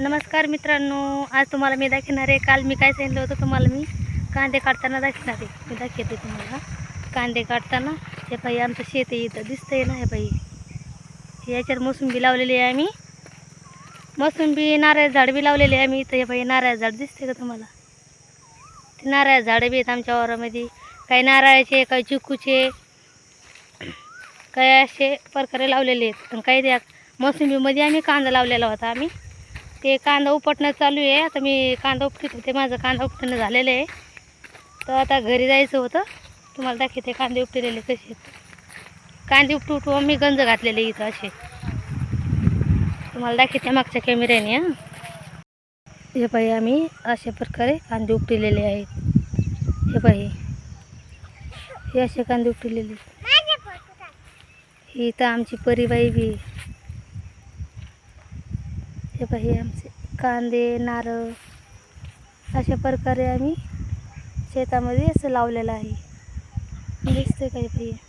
नमस्कार मित्रांनो आज तुम्हाला मी दाखवणार आहे. काल मी काय सांगितलं होतं तुम्हाला मी? कांदे काढताना दाखवणार आहे. मी दाखवते तुम्हाला. कांदे काढताना हे बाई आमचं शेत आहे इथं. दिसतंय ना हे बाई? याच्यावर मोसंबी लावलेली आहे आम्ही. मोसंबी नारळ झाड बी लावलेली आहे आम्ही इथं. हे बाई नारळ झाड दिसते का तुम्हाला? ते नारळ झाडं बी आहेत आमच्या वारामध्ये काही नारळाचे काही चिकूचे काही असे प्रकारे लावलेले आहेत. आणि काही त्या मोसंबीमध्ये आम्ही कांदा लावलेला होता आम्ही. ते कांदा उपटणं चालू आहे. आता मी कांदा उपटीत होते माझं कांदा उपटणं झालेलं आहे. तर आता घरी जायचं होतं. तुम्हाला दाखवते कांदे उपटलेले कसे आहेत. कांदे उपटू उपटू मी गंज घातलेले इथं असे. तुम्हाला दाखवते मागच्या कॅमेऱ्याने हां. हे पाहिजे आम्ही अशा प्रकारे कांदे उपटलेले आहेत. हे पाहिजे हे असे कांदे उपटलेले ही इथं आमची परिबाई बी आहे. हे पाहिजे आमचे कांदे नारळ अशा प्रकारे आम्ही शेतामध्ये असं लावलेलं आहे दिसतंय काही पाहिजे